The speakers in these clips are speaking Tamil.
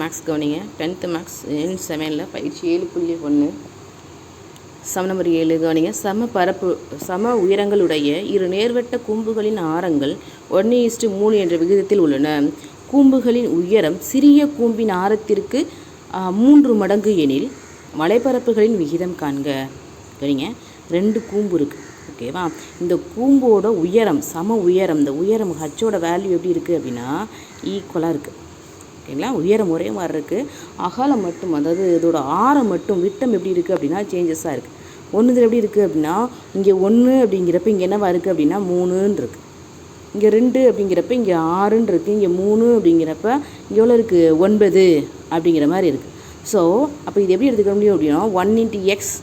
மேக்ஸ் கவனிங்க. டென்த்து மேக்ஸ் எண் செவனில் பயிற்சி ஏழு புள்ளி ஒன்று சம நம்பர் ஏழு கவனிங்க. சம பரப்பு சம உயரங்களுடைய இரு நேர்வட்ட கூம்புகளின் ஆரங்கள் ஒன்று இஸ்டு மூணு என்ற விகிதத்தில் உள்ளன. கூம்புகளின் உயரம் சிறிய கூம்பின் ஆரத்திற்கு மூன்று மடங்கு எனில் மலைப்பரப்புகளின் விகிதம் காண்க. கவனிங்க. ரெண்டு கூம்பு இருக்குது ஓகேவா இந்த கூம்போட உயரம் சம உயரம் இந்த உயரம் ஹச்சோட வேல்யூ எப்படி இருக்குது அப்படின்னா ஈக்குவலாக இருக்குது ஓகேங்களா? உயரம் ஒரே மாதிரி இருக்குது அகலம் மட்டும் அதாவது இதோட ஆரம் மட்டும் விட்டம் எப்படி இருக்குது அப்படின்னா சேஞ்சஸாக இருக்குது ஒன்றுதில் எப்படி இருக்குது அப்படின்னா இங்கே ஒன்று அப்படிங்கிறப்ப இங்கே என்னவா இருக்குது அப்படின்னா மூணுன்னு இருக்குது இங்கே ரெண்டு அப்படிங்கிறப்ப இங்கே ஆறுன்னு இருக்குது இங்கே மூணு அப்படிங்கிறப்ப இங்கே எவ்வளோ இருக்குது ஒன்பது அப்படிங்கிற மாதிரி இருக்குது ஸோ அப்போ இது எப்படி எடுத்துக்க முடியும் அப்படின்னா one into x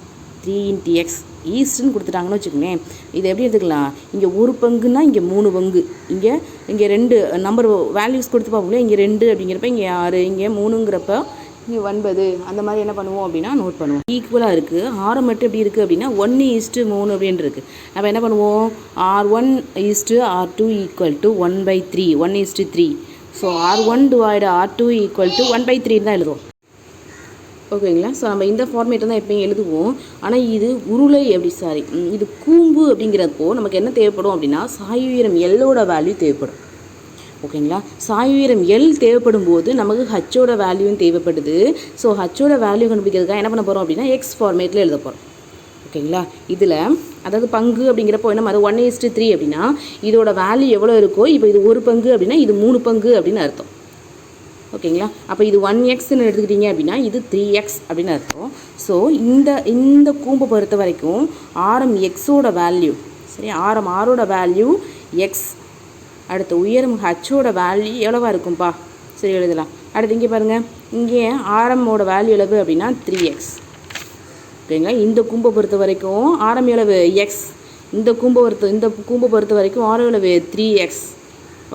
three into x ஈஸ்ட்னு கொடுத்துட்டாங்கன்னு வச்சுக்கோங்களேன் இதை எப்படி எடுத்துக்கலாம்? இங்கே ஒரு பங்குன்னா இங்கே மூணு பங்கு. இங்கே இங்கே ரெண்டு நம்பர் வேல்யூஸ் கொடுத்து பார்ப்போம் இங்கே ரெண்டு அப்படிங்கிறப்ப இங்கே ஆறு இங்கே மூணுங்கிறப்ப இங்கே ஒன்பது. அந்த மாதிரி என்ன பண்ணுவோம் அப்படின்னா நோட் பண்ணுவோம். ஈக்குவலாக இருக்குது ஆரம் மட்டும் எப்படி இருக்குது அப்படின்னா ஒன்று ஈஸ்ட்டு மூணு அப்படின்னு இருக்குது அப்போ என்ன பண்ணுவோம்? R one is to R two equal to one by three one is to three so R one divide R two equal to one by three தான் எழுதுவோம். ஓகேங்களா? ஸோ நம்ம இந்த ஃபார்மேட்டை தான் எப்பயும் எழுதுவோம். ஆனால் இது உருளை எப்படி சாரி? இது கூம்பு அப்படிங்கிறப்போ நமக்கு என்ன தேவைப்படும் அப்படின்னா சாயுயரம் எல்லோட வேல்யூ தேவைப்படும். ஓகேங்களா? சாயுயரம் எல் தேவைப்படும் போது நமக்கு ஹச்சோட வேல்யூவும் தேவைப்படுது. ஸோ ஹச்சோட வேல்யூ கண்டுபிடிக்கிறதுக்காக என்ன பண்ண போகிறோம் அப்படின்னா எக்ஸ் ஃபார்மேட்டில் எழுத போகிறோம் ஓகேங்களா? இதில் அதாவது பங்கு அப்படிங்கிறப்போ என்ன அது ஒன் இஸ்ட்டு த்ரீ அப்படின்னா இதோட வேல்யூ எவ்வளோ இருக்கோ இப்போ இது ஒரு பங்கு அப்படின்னா இது மூணு பங்கு அப்படின்னு அர்த்தம். ஓகேங்களா? அப்போ இது ஒன் எக்ஸ்ன்னு எடுத்துக்கிட்டீங்க அப்படின்னா இது த்ரீ எக்ஸ் அப்படின்னு அர்த்தம். ஸோ இந்த இந்த கூம்பை பொறுத்த வரைக்கும் ஆரம் எக்ஸோட வேல்யூ சரி ஆரம் ஆரோட வேல்யூ எக்ஸ் அடுத்து உயரம் ஹச்சோட வேல்யூ எவ்வளவா இருக்கும்ப்பா சரி எழுதலாம். அடுத்து இங்கே பாருங்கள் இங்கே ஆரமோட வேல்யூ எவ்வளவு அப்படின்னா த்ரீ எக்ஸ் ஓகேங்களா? இந்த கூம்பை பொறுத்த வரைக்கும் ஆரம் எவ்வளவு எக்ஸ் இந்த கூம்பை பொறுத்த இந்த கூம்பை பொறுத்த வரைக்கும் ஆரம் எவ்வளவு? த்ரீ எக்ஸ்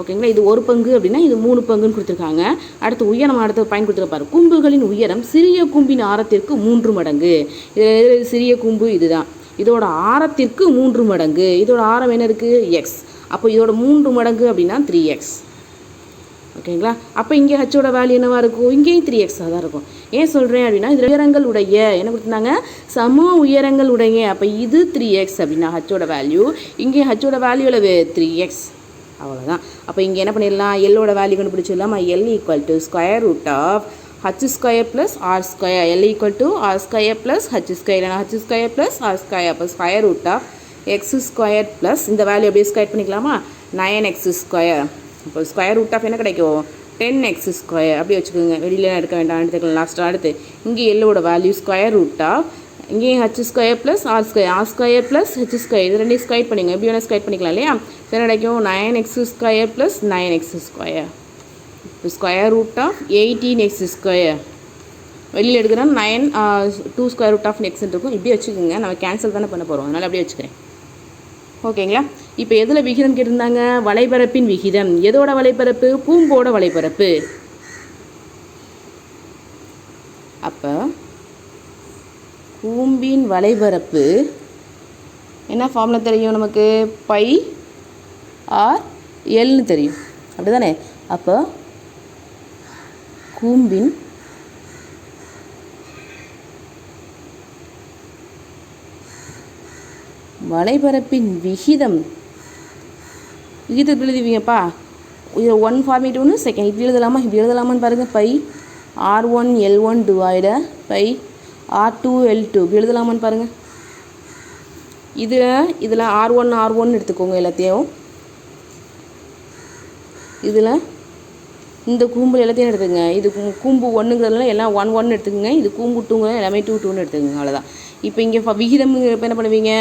ஓகேங்களா? இது ஒரு பங்கு அப்படின்னா இது மூணு பங்குன்னு கொடுத்துருக்காங்க. அடுத்து உயரம் அடுத்து பயன்படுத்திருப்பாரு கும்புகளின் உயரம் சிறிய கும்பின் ஆரத்திற்கு மூன்று மடங்கு. இது சிறிய கும்பு இதுதான். இதோட ஆரத்திற்கு மூன்று மடங்கு. இதோட ஆரம் என்ன இருக்குது எக்ஸ் அப்போ இதோட மூன்று மடங்கு அப்படின்னா த்ரீ எக்ஸ் ஓகேங்களா? அப்போ இங்கே ஹச்சோட வேல்யூ என்னவாக இருக்கும்? இங்கேயும் த்ரீ எக்ஸாக தான் இருக்கும். ஏன் சொல்கிறேன் அப்படின்னா இது உயரங்கள் உடைய என்ன கொடுத்துருந்தாங்க? சம உயரங்கள் உடைய. அப்போ இது த்ரீ எக்ஸ் அப்படின்னா ஹச்சோட வேல்யூ இங்கே ஹச்சோட வேல்யூ எவ்வளவு? த்ரீ எக்ஸ் அவ்வளோதான் அப்போ இங்கே என்ன பண்ணிடலாம்? எல்லோட வேல்யூ கண்டுபிடிச்சிடலாம்? L equal to square root of H square plus R square L equal to R square plus H square இல்லைனா H square plus R square அப்போ square root of x square plus இந்த வேல்யூ அப்படியே ஸ்கொயர் பண்ணிக்கலாமா? நயன் எக்ஸ் ஸ்கொயர் இப்போ ஸ்கொயர் ரூட் ஆஃப் என்ன கிடைக்கும்? டென் எக்ஸ் ஸ்கொயர் அப்படி வச்சுக்கோங்க. வெளியில எடுக்க வேண்டாம் எடுத்துக்கலாம். லாஸ்ட்டாக அடுத்து இங்கே எல்லோட வேல்யூ ஸ்கொயர் ரூட் ஆஃப் இங்கேயும் H square plus R square R square plus H square இது ரெண்டையும் ஸ்கொயர் பண்ணிங்க எப்படி வேணால் ஸ்கொயர் பண்ணிக்கலாம் இல்லையா? என்ன கிடைக்கும் nine x square plus nine x square இப்போ square root of eighteen x square வெளியில் எடுக்கிறோம் nine two square root of x இருக்கும். இப்படி வச்சுக்கோங்க. நம்ம கேன்சல் தானே பண்ண போகிறோம் அதனால் அப்படியே வச்சுக்கிறேன். ஓகேங்களா? இப்போ எதில் விகிதம் கேட்டிருந்தாங்க? வலைபரப்பின் விகிதம். எதோட வலைபரப்பு பூம்போட வலைபரப்பு அப்போ கூம்பின் வலைபரப்பு. என்ன ஃபார்முலா தெரியும் நமக்கு? பை ஆர் எல்னு தெரியும். அப்படி தானே அப்போ கூம்பின் வலைபரப்பின் விகிதம். விகிதத்தில் எழுதுவீங்கப்பா இது ஒன் ஃபார்மேட் ஒன்று செகண்ட் இப்படி எழுதலாமா? இப்படி எழுதலாமான்னு பாருங்கள் by R one L one divide by R two L two எழுதலாமான்னு பாருங்கள் இதில் இதில் ஆர் ஒன் ஆர் ஒன் எடுத்துக்கோங்க எல்லாத்தையும். இதில் இந்த கூம்பு எல்லாத்தையும் எடுத்துக்கங்க. இது கூம்பு ஒன்றுங்கிறதுனால எல்லாம் ஒன் ஒன் எடுத்துக்கோங்க. இது கூம்பு டூங்க எல்லாமே டூ டூன்னு எடுத்துக்கோங்க. அவ்வளோதான் இப்போ இங்கே விகிதம் இப்போ என்ன பண்ணுவீங்க?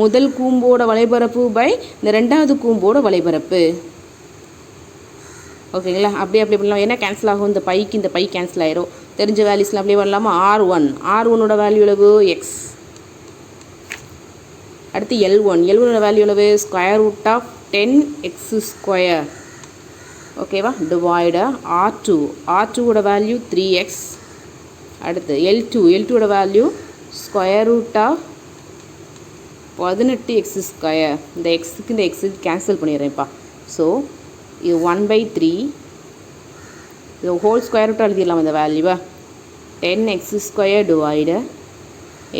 முதல் கூம்போட வலைபரப்பு பை இந்த ரெண்டாவது கூம்போட வலைபரப்பு ஓகேங்களா? அப்படியே அப்படி பண்ணலாம். என்ன கேன்சல் ஆகும். இந்த பைக்கு இந்த பை கேன்சல் ஆயிரும். தெரிஞ்ச வேல்யூஸ்லாம் அப்படியே பண்ணலாமா ஆர் ஒன் ஆர் ஒன்னோட வேல்யூ எவ்வளவு? எக்ஸ் அடுத்து எல் ஒன் எல் ஒன்னோட வேல்யூ எவ்வளவு? Square root of ten x square ஓகேவா டிவைட ஆர் டூ ஆர் டூவோட வேல்யூ த்ரீ எக்ஸ் அடுத்து எல் டூ எல் டூவோட வேல்யூ ஸ்கொயர் ரூட் ஆஃப் பதினெட்டு எக்ஸ் ஸ்கொயர் இந்த எக்ஸுக்கு இந்த எக்ஸுக்கு கேன்சல் பண்ணிடுறேன்ப்பா. ஸோ இது ஒன் பை த்ரீ இது ஹோல் ஸ்கொயர் ரூட்டாக எழுதிடலாம் இந்த வேல்யூவா ten x square divide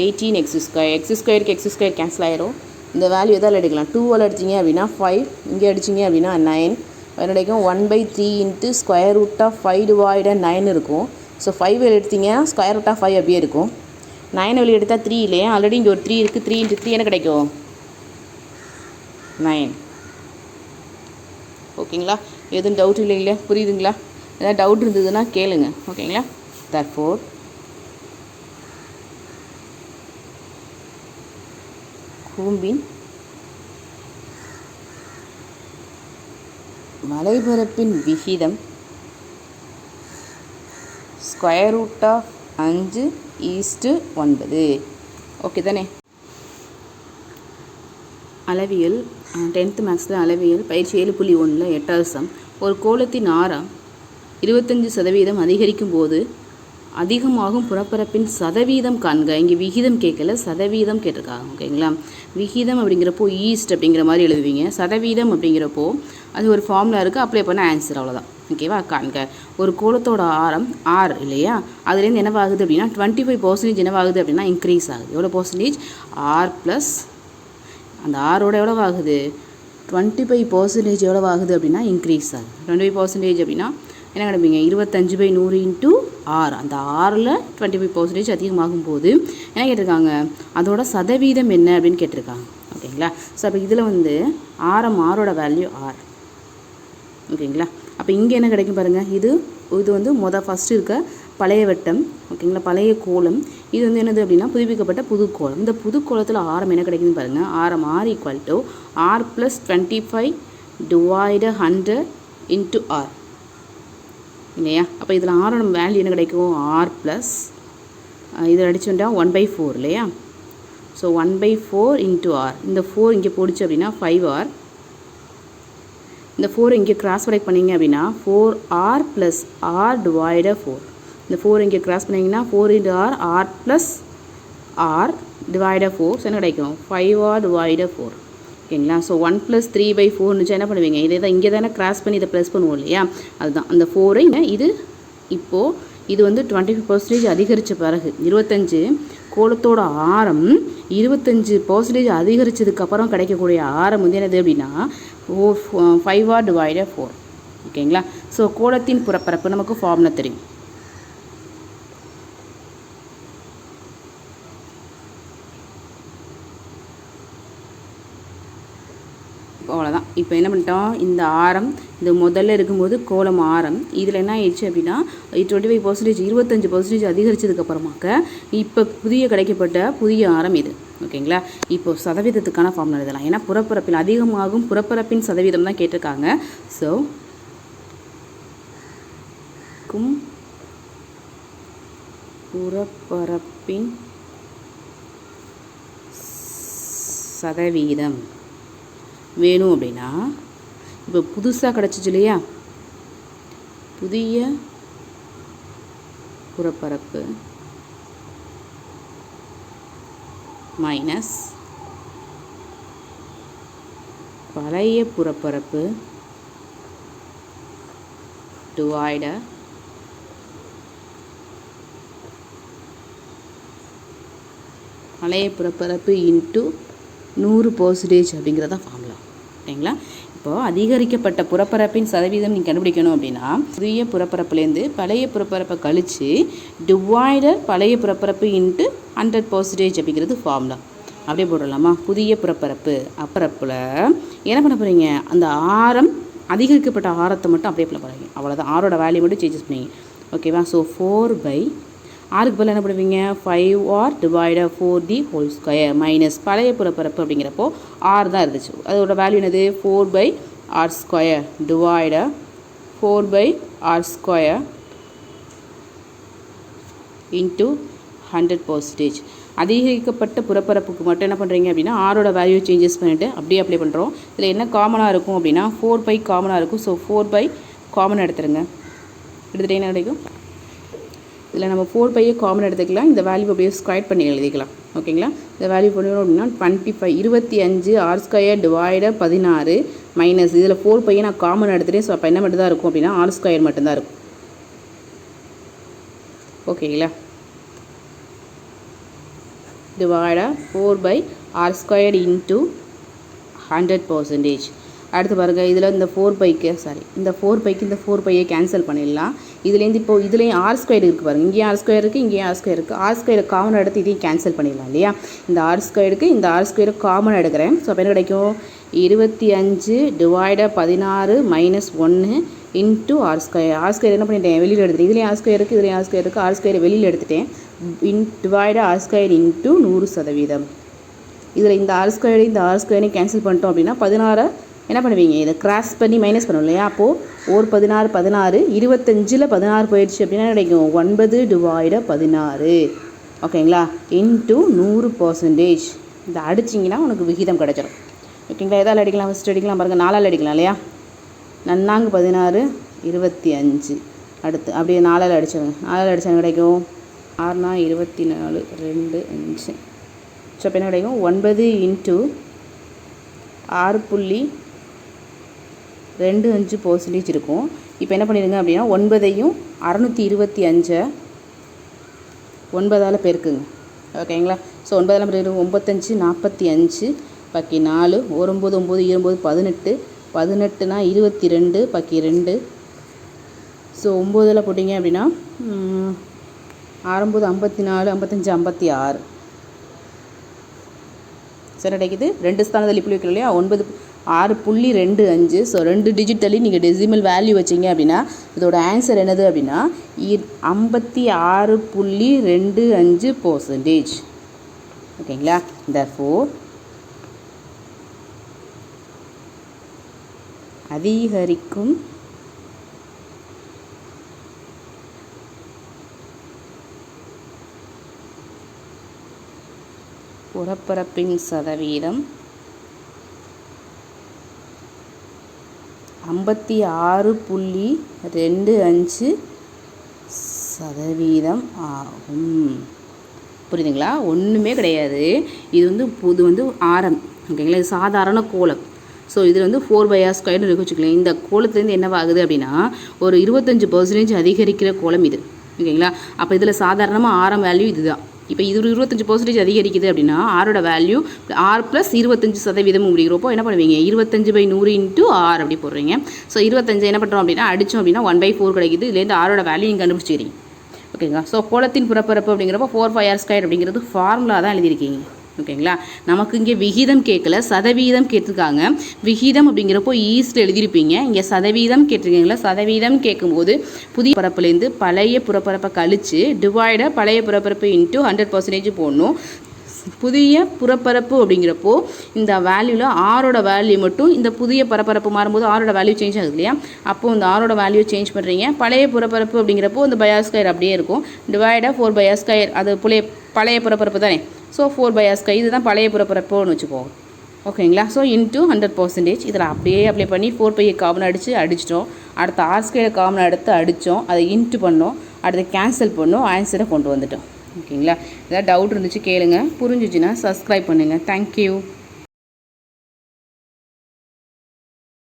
eighteen x square x ஸ்கொயருக்கு எக்ஸ் ஸ்கொயர் கேன்சல் ஆயிரும். இந்த வேல்யூ எதாவது எடுக்கலாம்? டூவில் அடிச்சிங்க அப்படின்னா ஃபைவ் இங்கே அடிச்சிங்க அப்படின்னா nine என்னடைக்கும் one by three into square root of five divide nine இருக்கும். ஸோ ஃபைவ் வெளியே எடுத்தீங்கன்னா ஸ்கொயர் ரூட் ஆஃப் ஃபைவ் அப்படியே இருக்கும். நைன் வெளியே எடுத்தால் த்ரீ இல்லையா? ஆல்ரெடி இங்கே ஒரு த்ரீ இருக்குது த்ரீ இன்ட்டு த்ரீ என்ன கிடைக்கும்? நைன் ஓகேங்களா எதுவும் டவுட் இல்லைங்களா? புரியுதுங்களா? ஏதாவது டவுட் இருந்ததுன்னா கேளுங்க. ஓகேங்களா தர்ஃபோர் கூம்பின் வலைபரப்பின் விகிதம் ஸ்கொயர் ரூட் ஆஃப் அஞ்சு ஈஸ்ட்டு ஒன்பது. ஓகே தானே? அளவியல் டென்த்து மேக்ஸில் அளவியல் பயிற்சி ஏழு புள்ளி ஒன்றில் எட்டாவது சம். ஒரு கோலத்தின் ஆரம் இருபத்தஞ்சு சதவீதம் அதிகரிக்கும் போது அதிகமாகும் புறப்பரப்பின் சதவீதம் காண்க. இங்கே விகிதம் கேட்கல சதவீதம் கேட்டிருக்காங்க ஓகேங்களா? விகிதம் அப்படிங்கிறப்போ ஈஸ்ட் அப்படிங்கிற மாதிரி எழுதுவீங்க. சதவீதம் அப்படிங்கிறப்போ அது ஒரு ஃபார்முலா இருக்குது அப்ளை பண்ண ஆன்சர் அவ்வளோதான் ஓகேவா காண்க. ஒரு கோலத்தோட ஆரம் ஆர் இல்லையா? அதுலேருந்து என்னவாகுது அப்படின்னா டுவெண்ட்டி ஃபைவ் பர்சன்டேஜ் என்னவாகுது அப்படின்னா இன்க்ரீஸ் ஆகுது. எவ்வளோ பர்சன்டேஜ் ஆர் ப்ளஸ் அந்த ஆரோட எவ்வளோ ஆகுது? டுவெண்ட்டி ஃபைவ் பர்சன்டேஜ் எவ்வளோ ஆகுது அப்படின்னா இன்க்ரீஸ் ஆகுது. டுவெண்ட்டி ஃபைவ் பர்சன்டேஜ் அப்படின்னா என்ன கிடைப்பீங்க இருபத்தஞ்சு பை நூறு இன்ட்டு ஆறு. அந்த ஆறில் டுவெண்ட்டி ஃபைவ் பர்சன்டேஜ் அதிகமாகும் போது என்ன கேட்டிருக்காங்க? அதோட சதவீதம் என்ன அப்படின்னு கேட்டிருக்காங்க. ஓகேங்களா? ஸோ அப்போ இதில் வந்து ஆரம் ஆரோட வேல்யூ ஆர் ஓகேங்களா? அப்போ இங்கே என்ன கிடைக்கும் பாருங்கள் இது இது வந்து மொதல் ஃபஸ்ட்டு இருக்க பழைய வட்டம் ஓகேங்களா? பழைய கோலம். இது வந்து என்னது அப்படின்னா புதுப்பிக்கப்பட்ட புது கோலம் இந்த புது கோலத்தில் ஆரம் என்ன கிடைக்குதுன்னு பாருங்கள் ஆரம் R equal to R plus twenty five divide hundred into R இல்லையா அப்போ இதில் ஆரோட வேல்யூ என்ன கிடைக்கும்? ஆர் ப்ளஸ் இதில் அடிச்சுட்டா ஒன் பை ஃபோர் இல்லையா? So one by four into R இந்த ஃபோர் இங்கே போடுச்சு அப்படின்னா ஃபைவ் ஆர் இந்த ஃபோர் இங்கே கிராஸ் ப்ரொடக்ட் பண்ணிங்க அப்படின்னா four R plus R divide four இந்த ஃபோர் இங்கே கிராஸ் பண்ணிங்கன்னா four into R R plus R divide four என்ன கிடைக்கும்? ஃபைவ் ஆர் டிவைட ஃபோர் ஓகேங்களா? So one plus three by ஃபோர்னுச்சு என்ன பண்ணுவீங்க? இதை தான் இங்கே தானே கிராஸ் பண்ணி இதை ப்ளஸ் பண்ணுவோம் இல்லையா? அதுதான். அந்த ஃபோரை இது இப்போது இது வந்து டுவெண்ட்டி ஃபைவ் பர்சன்டேஜ் அதிகரித்த பிறகு இருபத்தஞ்சு கோலத்தோட ஆரம் இருபத்தஞ்சு பர்சன்டேஜ் அதிகரித்ததுக்கப்புறம் கிடைக்கக்கூடிய ஆரம் வந்து என்னது அப்படின்னா oh five R divide four ஓகேங்களா? ஸோ கோலத்தின் புறப்பரப்பு நமக்கு ஃபார்முலா தெரியும் அவ்வளோதான் இப்போ என்ன பண்ணிட்டோம்? இந்த ஆரம் இந்த முதல்ல இருக்கும்போது கோலம் ஆரம். இதில் என்ன ஆயிடுச்சு அப்படின்னா டுவெண்ட்டி ஃபைவ் பர்சன்டேஜ் இருபத்தஞ்சு பர்சன்டேஜ் அதிகரிச்சதுக்கப்புறமாக்க இப்போ புதிய கிடைக்கப்பட்ட புதிய ஆரம் இது. ஓகேங்களா? இப்போ சதவீதத்துக்கான ஃபார்முலா எழுதலாம் ஏன்னா புறப்பரப்பில் அதிகமாகும் புறப்பரப்பின் சதவீதம் தான் கேட்டிருக்காங்க. ஸோ கும் புறப்பரப்பின் சதவீதம். வேணும் அப்படின்னா இப்போ புதுசாக கிடச்சிச்சு இல்லையா? புதிய புறப்பரப்பு மைனஸ் பழைய புறப்பரப்பு டிவைடர் பழைய புறப்பரப்பு இன்ட்டு நூறு பர்சன்டேஜ் அப்படிங்கிறதான் ஃபார்முலா ஓகேங்களா இப்போது அதிகரிக்கப்பட்ட புறப்பரப்பின் சதவீதம் நீங்கள் கண்டுபிடிக்கணும் அப்படின்னா புதிய புறப்பரப்புலேருந்து பழைய புறப்பரப்பை கழித்து டிவைடர் பழைய புறப்பரப்பு இன்ட்டு ஹண்ட்ரட் பர்சன்டேஜ் அப்படிங்கிறது ஃபார்முலா அப்படியே போடலாமா புதிய புறப்பரப்பு. அப்பரப்பில் என்ன பண்ண போகிறீங்க அந்த ஆரம் அதிகரிக்கப்பட்ட ஆரத்தை மட்டும் அப்படியே பண்ண போகிறீங்க அவ்வளோதான் ஆரோட வேல்யூ மட்டும் சேஞ்சஸ் பண்ணி ஓகேவா ஸோ ஃபோர் பை ஆறுக்கு பதில் என்ன பண்ணுவீங்க? Five R divide four the whole square minus பழைய புறப்பரப்பு அப்படிங்கிறப்போ ஆர் தான் இருந்துச்சு. அதோட வேல்யூ என்னது? Four pi R square divide four pi R square into hundred percentage அதிகரிக்கப்பட்ட புறப்பரப்புக்கு மட்டும் என்ன பண்ணுறீங்க அப்படின்னா ஆரோட வேல்யூ சேஞ்சஸ் பண்ணிவிட்டு அப்படியே அப்ளை பண்ணுறோம் இதில் என்ன காமனாக இருக்கும் அப்படின்னா ஃபோர் பை காமனாக இருக்கும். ஸோ ஃபோர் பை காமன் எடுத்துருங்க. எடுத்துகிட்டு என்ன கிடைக்கும்? இதில் நம்ம ஃபோர் பையை காமன் எடுத்துக்கலாம். இந்த வேல்யூ அப்படியே ஸ்கொயர் பண்ணி எழுதிக்கலாம். ஓகேங்களா? இந்த வேல்யூ பண்ணிடணும் அப்படின்னா டுவெண்ட்டி ஃபைவ் இருபத்தி அஞ்சு ஆர் ஸ்கொயர் டிவைடர் பதினாறு மைனஸ் இதில் ஃபோர் பையை நான் காமன் எடுத்துகிட்டேன் ஸோ அப்போ என்ன மட்டும்தான் இருக்கும் அப்படின்னா ஆர் ஸ்கொயர் மட்டும்தான் இருக்கும். ஓகேங்களா? டிவைடா four pi R square into hundred percentage அடுத்து பாருங்கள் இதில் இந்த ஃபோர் பைக்கு சாரி இந்த ஃபோர் பைக்கு இந்த ஃபோர் பையை கேன்சல் பண்ணிடலாம். இதுலேருந்து இப்போ இதுலேயும் ஆர் ஸ்கொயர் இருக்குது பாருங்கள் இங்கேயும் ஆர் ஸ்கொயர் இருக்குது இங்கேயும் ஆர் ஸ்கொயர் இருக்குது ஆர் ஸ்கொயர் காமன் எடுத்து இதையும் கேன்சல் பண்ணிடலாம் இல்லையா இந்த ஆர் ஸ்கொயருக்கு இந்த ஆர் ஸ்கொயர் காமன் எடுக்கிறேன் ஸோ அப்போ என்ன கிடைக்கும் இருபத்தி அஞ்சு டிவைட பதினாறு மைனஸ் ஒன்று into R square R square என்ன பண்ணிட்டேன் வெளியில் எடுத்துட்டேன் இதுலேயும் ஆர் ஸ்கொயர் இருக்குது இதுலேயும் ஆர் ஸ்கொயர் இருக்குது ஆர் ஸ்கொயர் வெளியில் எடுத்துட்டேன் இன் டிவைட ஆர் ஸ்கொயர் இன்ட்டு நூறு சதவீதம் இதில் இந்த ஆர் ஸ்கொயர் இந்த ஆர் ஸ்கொயரையும் கேன்சல் பண்ணிட்டோம் அப்படின்னா பதினாறை என்ன பண்ணுவீங்க? இதை கிராஸ் பண்ணி மைனஸ் பண்ணும் இல்லையா? அப்போது ஒரு பதினாறு பதினாறு இருபத்தஞ்சில் பதினாறு போயிடுச்சு அப்படின்னா கிடைக்கும்? ஒன்பது டிவைட பதினாறு. ஓகேங்களா? இன்ட்டு நூறு பர்சன்டேஜ் இதை அடிச்சிங்கன்னா உனக்கு விகிதம் கிடைச்சிடும் ஓகேங்களா? எதால் அடிக்கலாம்? ஃபஸ்ட்டு அடிக்கலாம் பாருங்கள் நாலால் அடிக்கலாம் இல்லையா? நன்னாங்கு பதினாறு இருபத்தி அஞ்சு அடுத்து அப்படியே நாலால் அடிச்சிடுங்க நாலால் அடித்தாங்க கிடைக்கும்? ஆறுனா இருபத்தி நாலு ரெண்டு அஞ்சு. ஸோ அப்போ என்ன கிடைக்கும்? ஒன்பது இன்ட்டு ஆறு புள்ளி ரெண்டு அஞ்சு பர்சன்டேஜ் இருக்கும். இப்போ என்ன பண்ணிடுங்க அப்படின்னா ஒன்பதையும் அறநூற்றி இருபத்தி அஞ்சை ஒன்பதால் பெருக்குங்க. ஓகேங்களா ஸோ ஒன்பதால் பெருக்கு ஒம்பத்தஞ்சு நாற்பத்தி அஞ்சு பாக்கி நாலு ஒரு ஒம்பது ஒம்பது இருபது பதினெட்டு பதினெட்டுனா இருபத்தி ரெண்டு பாக்கி ரெண்டு. ஸோ ஒம்போதில் போட்டிங்க அப்படின்னா ஆறொம்பது ஐம்பத்தி நாலு ஐம்பத்தஞ்சு ஐம்பத்தி ஆறு. சரி கிடைக்குது? ரெண்டு ஸ்தானத்தில் இப்படி வைக்கிறோம் இல்லையா? ஒன்பது ஆறு புள்ளி ரெண்டு அஞ்சு. ஸோ ரெண்டு டிஜிட்டலி நீங்கள் டெசிமல் வேல்யூ வச்சிங்க அப்படின்னா இதோட ஆன்சர் என்னது அப்படின்னா ஐம்பத்தி ஆறு புள்ளி ரெண்டு அஞ்சு பர்சன்டேஜ் ஓகேங்களா? இந்த ஃபோர் அதிகரிக்கும் புறப்பரப்பின் சதவீதம் ஐம்பத்தி ஆறு புள்ளி ரெண்டு அஞ்சு சதவீதம் ஆகும். புரியுதுங்களா? ஒன்றுமே கிடையாது. இது வந்து இது வந்து ஆரம். ஓகேங்களா? இது சாதாரண கோலம் ஸோ இதில் வந்து ஃபோர் பை ஆர் ஸ்கொயர்னு இருக்கு வச்சுக்கலாம் இந்த கோலத்துலேருந்து என்னவாகுது அப்படின்னா ஒரு இருபத்தஞ்சி பர்சன்டேஜ் அதிகரிக்கிற கோலம் இது. ஓகேங்களா? அப்போ இதில் சாதாரணமாக ஆரம் வேல்யூ இதுதான். இப்போ இது ஒரு இருபத்தஞ்சி பர்சன்டேஜ் அதிகரிக்குது அப்படின்னா ஆரோட வேல்யூ ஆர் ப்ளஸ் இருபத்தஞ்சி சதவீதம் அப்படிங்கிறப்போ என்ன பண்ணுவீங்க? இருபத்தஞ்சு பை நூறு இன்ட்டு ஆர் அப்படி போடுறீங்க. ஸோ இருபத்தஞ்சு என்ன பண்ணுறோம் அப்படின்னா அடித்தோம் அப்படின்னா ஒன் பை ஃபோர் கிடைக்குது. இதுலேருந்து ஆரோட வேல்யூ நீங்கள் கண்டுபிடிச்சிக்கிறீங்க. ஓகேங்களா ஸோ கோலத்தின் புறப்பரப்பு அப்படிங்கிறப்போ ஃபோர் ஃபைவ் ஆர் ஸ்கொயர் அப்படிங்கிறது ஃபார்முலா தான் எழுதியிருக்கீங்க. ஓகேங்களா? நமக்கு இங்கே விகிதம் கேட்கல சதவீதம் கேட்டிருக்காங்க. விகிதம் அப்படிங்கிறப்போ ஈஸ்ட் எழுதியிருப்பீங்க. இங்கே சதவீதம் கேட்டிருக்கீங்களா? சதவீதம் கேட்கும்போது புதிய பரப்புலேருந்து பழைய புறப்பரப்பை கழித்து டிவைட பழைய புறப்பரப்பு இன்ட்டு ஹண்ட்ரட் பர்சன்டேஜ் போடணும். புதிய புறப்பரப்பு அப்படிங்கிறப்போ இந்த வேல்யூவில் ஆரோட வேல்யூ மட்டும் இந்த புதிய பரப்பரப்பு மாறும்போது ஆரோட வேல்யூ சேஞ்ச் ஆகுது இல்லையா? அப்போது இந்த ஆரோட வேல்யூ சேஞ்ச் பண்ணுறீங்க பழைய புறப்பரப்பு அப்படிங்கிறப்போ இந்த பயாஸ்கயர் அப்படியே இருக்கும். டிவைடாக ஃபோர் பயாஸ்கயர் அது புழைய பழைய புறப்பரப்பு தானே? ஸோ ஃபோர் பை பயாஸ்கை இதுதான் பழைய புறப்பரப்புன்னு வச்சுக்கோங்க ஓகேங்களா ஸோ இன்ட்டு ஹண்ட்ரட் பர்சன்டேஜ் இதில் அப்படியே அப்ளை பண்ணி ஃபோர் பையை காமன் அடித்து அடிச்சிட்டோம். அடுத்து ஆர் ஸ்கொயர் காமன் எடுத்து அடித்தோம். அதை இன்ட்டு பண்ணோம். அடுத்து கேன்சல் பண்ணோம். ஆன்சரை கொண்டு வந்துட்டோம். ஓகேங்களா ஏதாவது டவுட் இருந்துச்சு கேளுங்க. புரிஞ்சிச்சுன்னா சப்ஸ்கிரைப் பண்ணுங்கள் தேங்க்யூ